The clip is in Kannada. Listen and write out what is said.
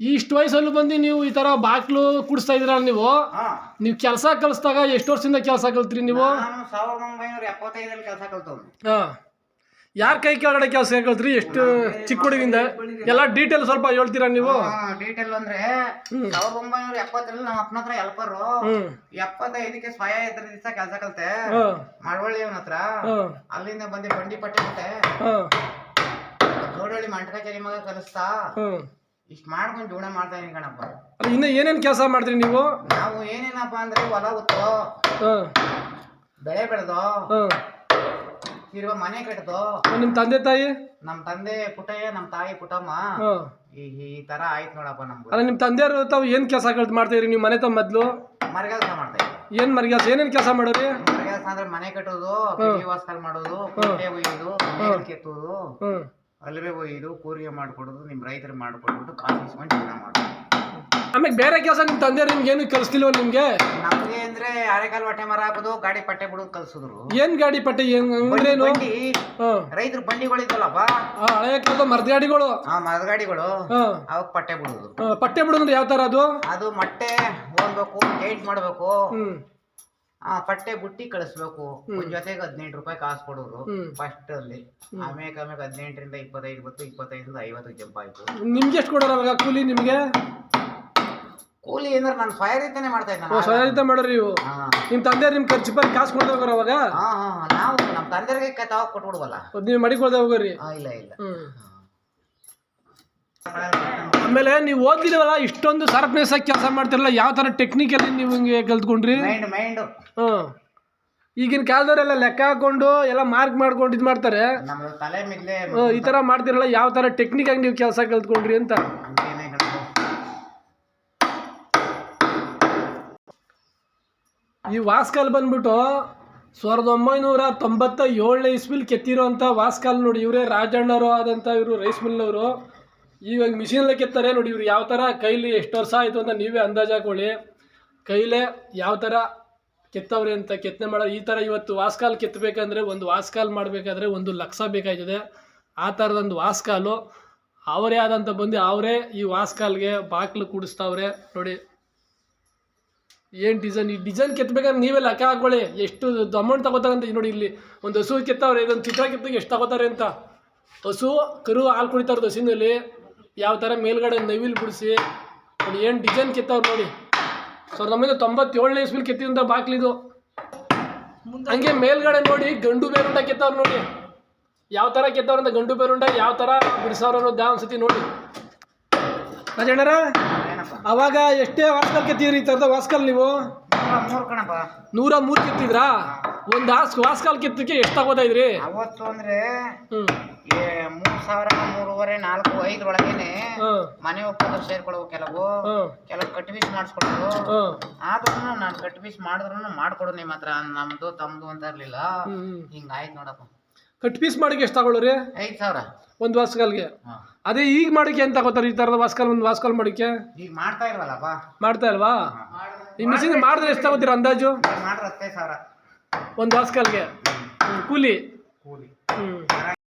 ಇಷ್ಟು ವಯಸ್ಸಲ್ಲೂ ಬಂದು ನೀವು ಈ ತರ ಬಾಕ್ಲು ಕುಡಿಸ್ತಾ ಇದ್ದೀರಾ ನೀವು? ಹಾ. ನೀವು ಕೆಲಸ ಕಲಿಸಿದಾಗ ಎಷ್ಟು ವರ್ಷದಿಂದ ಕೆಲಸ ಕಲ್ತ್ರಿ ನೀವು? ನಾನು ಸಾವಿರದ ಒಂಬೈನೂರ ಎಪ್ಪತ್ತೈದರಲ್ಲಿ ಕೆಲಸ ಕಲ್ತವ್ನು ಹಾ. ಯಾರ ಕೈ ಕೆಳಗಡೆ ಕೆಲಸ ಕಲ್ತ್ರಿ? ಎಷ್ಟು ಚಿಕ್ಕ ಹುಡುಗಿಂದ? ಎಲ್ಲ ಡೀಟೇಲ್ ಸ್ವಲ್ಪ ಹೇಳ್ತೀರಾ ನೀವು? ಡೀಟೇಲ್ ಅಂದ್ರೆ ಸಾವಿರದ ಒಂಬೈನೂರ ಎಪ್ಪತ್ತರಲ್ಲಿ ನಮ್ಮ ಅಪ್ಪನ ಹತ್ರ ಎಲ್ಪರು ಎಪ್ಪತ್ತೈದಕ್ಕೆ ಸ್ವಯ ಇದ್ರ ದಿವಸ ಕೆಲಸ ಕಲ್ತೆ. ಮಳವಳ್ಳಿ ಅವನ ಹತ್ರ. ಅಲ್ಲಿಂದ ಬಂದು ಬಂಡಿ ಮತ್ತೆ ಗೌಡಳ್ಳಿ ಮಂಟಕಾಚಾರಿ ಮಗ ಕಲಿಸ್ತಾ. ಇಷ್ಟ ಮಾಡ್ಕೊಂಡು ಜೀವನ ಮಾಡ್ತಾ ಇದೀನಿ ಕಣಪ್ಪ. ಅಲ್ಲ ಏನೇನ್ ಏನೇನು ಕೆಲಸ ಮಾಡ್ತೀರಿ ನೀವು? ನಾವು ಏನೇನಪ್ಪ ಅಂದ್ರೆ ಹೊಲ ಉತ್ತು ಹಾಂ. ಬೆಳೆ ಬೆಳೆದೋ ಹಾಂ. ತಿರ್ಗಾ ಮನೆ ಕಟ್ಟದು ನಿಮ್ಮ ತಂದೆ ತಾಯಿ? ನಮ್ ತಂದೆ ಪುಟಯ್ಯ ನಮ್ ತಾಯಿ ಪುಟಮ್ಮ ಹಾಂ. ಈ ಈ ತರ ಆಯ್ತು ನೋಡಪ್ಪ ನಮ್ಗೆ. ಅಲ್ಲ ನಿಮ್ಮ ತಂದೆಯವರು ತಾವು ಏನು ಕೆಲಸ ಮಾಡ್ತೀರಿ ನೀವು ಮನೆ ತಮ್ಮ ಮೊದಲು? ಮರಗೆಲ್ಸ ಮಾಡ್ತಾ ಏನ್ ಏನು ಏನೇನ್ ಏನೇನು ಕೆಲಸ ಮಾಡೋರಿ? ಮರಗೆಲ್ಸ ಅಂದ್ರೆ ಮನೆ ಕಟ್ಟೋದು ವಾಸ್ಕಲ್ ಮಾಡೋದು ಕುಂಟೆ ಒಯ್ಯೋದು ನೇಗಿಲ್ ಕೆತ್ತೋದು. ಹ್ಞೂ ಅಲ್ವೇ ಒಯ್ಯೋದು ಕೂರಿಗೆ ಮಾಡ್ಕೊಡೋದು ನಿಮ್ ರೈತರು ಮಾಡ್ಕೊಡೋದು ಕಾಸು ಇಸ್ಕೊಂಡು ಜೀವನ ಮಾಡೋದು. ಆಮೇಲೆ ಬೇರೆ ಕೆಲಸ ನಿಮ್ಮ ತಂದೆ ನಿಮ್ಗೆ ಏನು ಕಲಿಸ್ತಿಲ್ವ ನಿಮಗೆ? ನಮಗೆ ಅಂದ್ರೆ ಅರೆಕಾಲ್ ಬಟ್ಟೆ ಮರ ಹಾಕೋದು ಗಾಡಿ ಪಟ್ಟೆ ಬಿಡೋದು ಕಲ್ಸಿದ್ರು. ಏನು ಗಾಡಿ ಪಟ್ಟೆ ಏನು ಅಂದ್ರೇನು ಬಂಡಿ ಹಾಂ. ರೈತರು ಬಂಡಿಗಳಿದ್ವಲ್ಲಪ್ಪ ಆ ಹಳೆಯ ಕಾಲದ ಮರದ ಗಾಡಿಗಳು ಆ ಮರದ ಗಾಡಿಗಳು ಹಾಂ. ಅವಕ್ ಪಟ್ಟೆ ಬಿಡೋದು. ಪಟ್ಟೆ ಬಿಡೋದ್ರೆ ಯಾವ ತರ ಅದು? ಅದು ಮೊಟ್ಟೆ ಹೋಗ್ಬೇಕು ಗೈಡ್ ಮಾಡಬೇಕು. ಆ ಪಟ್ಟೆ ಬುಟ್ಟಿ ಕಳಿಸ್ಬೇಕು. ಒಂದ್ ಜೊತೆಗೆ ಹದಿನೆಂಟು ರೂಪಾಯಿ ಕಾಸು ಕೊಡೋರು. ಫಸ್ಟ್ ಅಲ್ಲಿ ಆಮೇಲೆ ಆಮೇಲೆ ಹದಿನೆಂಟರಿಂದ ಇಪ್ಪತ್ತೈದು ಬತ್ತು ಇಪ್ಪತ್ತೈದರಿಂದ ಐವತ್ತು ಜಂಪ್ ಆಯ್ತು. ನಿಮ್ಗೆ ಎಷ್ಟು ಕೊಡೋರು ಅವಾಗ ಕೂಲಿ ನಿಮಗೆ? ಕೂಲಿ ಅಂದ್ರೆ ನಾನು ಫೈರ್ ಇದ್ದಾನೆ ಮಾಡ್ತಾ ಇದ್ದೆ. ಸ್ವಯಂತ ಮಾಡೋರಿ ನೀವು ನಿಮ್ಮ ತಂದೆ ನಿಮ್ಮ ಖರ್ಚು ಬಂದು ಕಾಸು ಹೋಗೋರು ಅವಾಗ? ಹಾ ಹಾ ನಾವು ನಮ್ಮ ತಂದೆಗೆ ಕೊಟ್ಟು ಕೊಟ್ಬಿಡ್ವಲ್ಲ. ನೀವು ಮಡಿಕೊಳ್ದೆ ಹೋಗೋರಿ. ಹಾ ಇಲ್ಲ ಇಲ್ಲ. ಆಮೇಲೆ ನೀವು ಓದಿಲ್ವಲ್ಲ ಇಷ್ಟೊಂದು ಶಾರ್ಪ್ನೆಸ್ ಆಗಿ ಕೆಲಸ ಮಾಡ್ತಿರಲ್ಲ ಯಾವ ಥರ ಟೆಕ್ನಿಕಲ್ಲಿ ನೀವು ಹಿಂಗೆ ಕಲ್ತ್ಕೊಂಡ್ರಿ? ಮೈಂಡ್ ಮೈಂಡ್ ಹಾಂ. ಈಗಿನ ಕಾಲದವರೆಲ್ಲ ಲೆಕ್ಕ ಹಾಕೊಂಡು ಎಲ್ಲ ಮಾರ್ಕ್ ಮಾಡ್ಕೊಂಡು ಇದು ಮಾಡ್ತಾರೆ. ನಮ್ಮ ತಲೆ ಮಿದ್ಲೆ ಆ, ಈ ಥರ ಮಾಡ್ತಿರಲ್ಲ ಯಾವ ಥರ ಟೆಕ್ನಿಕಾಗಿ ನೀವು ಕೆಲಸ ಕಲ್ತ್ಕೊಂಡ್ರಿ ಅಂತ. ಈ ವಾಸ್ಕಾಲ್ ಬಂದ್ಬಿಟ್ಟು ಸಾವಿರದ ಒಂಬೈನೂರ ತೊಂಬತ್ತ ಏಳನೇ ಇಸ್ವಿಲ್ ಕೆತ್ತಿರೋಂಥ ವಾಸ್ಕಾಲ್ ನೋಡಿ ಇವರೇ ರಾಜಣ್ಣರು ಆದಂಥ ಇವರು ರೈಸ್ ಮಿಲ್ನವರು. ಇವಾಗ ಮಿಷಿನಲ್ಲೇ ಕೆತ್ತಾರೆ ನೋಡಿ, ಇವ್ರು ಯಾವ ಥರ ಕೈಲಿ ಎಷ್ಟು ವರ್ಷ ಆಯಿತು ಅಂತ ನೀವೇ ಅಂದಾಜು ಹಾಕೊಳ್ಳಿ. ಕೈಲೇ ಯಾವ ಥರ ಕೆತ್ತವ್ರೆ ಅಂತ ಕೆತ್ತನೆ ಮಾಡೋ, ಈ ಥರ ಇವತ್ತು ವಾಸ್ಕಾಲ್ ಕೆತ್ತಬೇಕಂದ್ರೆ ಒಂದು ವಾಸ್ಕಾಲ್ ಮಾಡಬೇಕಾದ್ರೆ ಒಂದು ಲಕ್ಷ ಬೇಕಾಗ್ತದೆ ಆ ಥರದೊಂದು ವಾಸ್ಕಾಲು ಅವರೇ ಆದಂಥ ಬಂದು ಅವರೇ ಈ ವಾಸ್ಕಾಲ್ಗೆ ಬಾಕ್ಲು ಕೂಡಿಸ್ತಾವ್ರೆ ನೋಡಿ. ಏನು ಡಿಸೈನ್ ಈ ಡಿಸೈನ್ ಕೆತ್ತಬೇಕಂದ್ರೆ ನೀವೇ ಲೆಕ್ಕ ಹಾಕೊಳ್ಳಿ. ಎಷ್ಟು ಅಮೌಂಟ್ ತಗೋತಾರೆ ಅಂತ ನೋಡಿ ಇಲ್ಲಿ ಒಂದು ಹಸು ಕೆತ್ತವ್ರೆ, ಇದೊಂದು ಚಿತ್ರ ಕೆತ್ತಿಗೆ ಎಷ್ಟು ತಗೋತಾರೆ ಅಂತ. ಹಸು, ಕರು, ಹಾಲು ಕುಡಿತಾರೆ ಹಸಿನಲ್ಲಿ ಯಾವ ಥರ ಮೇಲ್ಗಡೆ ನವಿಲು ಬಿಡಿಸಿ ನೋಡಿ ಏನು ಡಿಸೈನ್ ಕೆತ್ತವ್ರು ನೋಡಿ. ಸಾವಿರದ ಒಂಬೈನೂರ ತೊಂಬತ್ತೇಳನೇ ಇಸ್ವಿಲ್ ಕೆತ್ತಿದಂಥ ಬಾಕ್ಲಿದು ಹಂಗೆ ಮೇಲ್ಗಡೆ ನೋಡಿ ಗಂಡು ಬೇರುಂಡ ಕೆತ್ತವ್ರು ನೋಡಿ. ಯಾವ ಥರ ಕೆತ್ತವ್ರು ಅಂತ ಗಂಡು ಬೇರುಂಡ ಯಾವ ಥರ ಬಿಡಿಸವ್ರು ಅನ್ನೋದು ಅನ್ಸತಿ ನೋಡಿ. ಅದೇನಾರ ಅವಾಗ ಎಷ್ಟೇ ವಾಸ್ಕಲ್ ಕೆತ್ತಿದ್ರಿ ಈ ಥರದ ವಾಸ್ಕಲ್ ನೀವು? ನೂರ ಮೂರು ಕೆತ್ತಿದ್ರಾ? ಒಂದು ಹಾಸ್ ಕಾಲ್ ಕಿತ್ತಕ್ಕೆ ಎಷ್ಟು ತಗೋತಾ ಇದ್ರಿ? ಅವತ್ತು ಅಂದ್ರೆ ಹ್ಞೂ ಏ, ಮೂರ್ ಸಾವಿರ ಮೂರುವರೆ ನಾಲ್ಕು ಐದರೊಳಗೇನೆ ಒಳಗೇನೆ ಮನೆ ಒಪ್ಪಂದ ಸೇರ್ಕೊಳ್ಳವು ಕೆಲವು. ಕೆಲವು ಕಟ್ ಪೀಸ್ ಆದ್ರೂ ನಾನು ಕಟ್ ಪೀಸ್ ಮಾಡಿದ್ರು ಮಾಡ್ಕೊಡು ನಿಮ್ಮ ಹತ್ರ. ನಮ್ದು ತಮ್ದು ಅಂತ ಇರ್ಲಿಲ್ಲ. ಹ್ಞೂ ಹಿಂಗಾಯ್ತು ನೋಡಪ್ಪ. ಕಟ್ ಪೀಸ್ ಮಾಡಕ್ಕೆ ಎಷ್ಟು ತಗೊಳ್ಳೋರಿ ಐದು ಸಾವಿರ. ಒಂದು ವಾಸ್ಕಾಲ್ಗೆ ಹಾ. ಅದೇ ಈಗ ಮಾಡಕ್ಕೆ ಅಂತ ತಗೋತಾರೆ ಈ ತರದ ವಾಸ್ಕಾಲ್ ಒಂದು ವಾಸ್ಕಾಲ್ ಮಾಡಕ್ಕೆ? ಈಗ ಮಾಡ್ತಾ ಇಲ್ವಲ್ಲಪ್ಪ? ಮಾಡ್ತಾ ಇಲ್ವಾ? ಈ ಮಿಷಿನ್ ಮಾಡಿದ್ರೆ ಎಷ್ಟು ತಗೋತೀರ ಅಂದಾಜು? ಮಾಡ್ರಿ ಹತ್ತೈದು ಸಾವಿರ. ಒಂದು ವಾಸ್ಕಾಲ್ಗೆ ಹ್ಞೂ ಕೂಲಿ. ಕೂಲಿ. ಹ್ಞೂ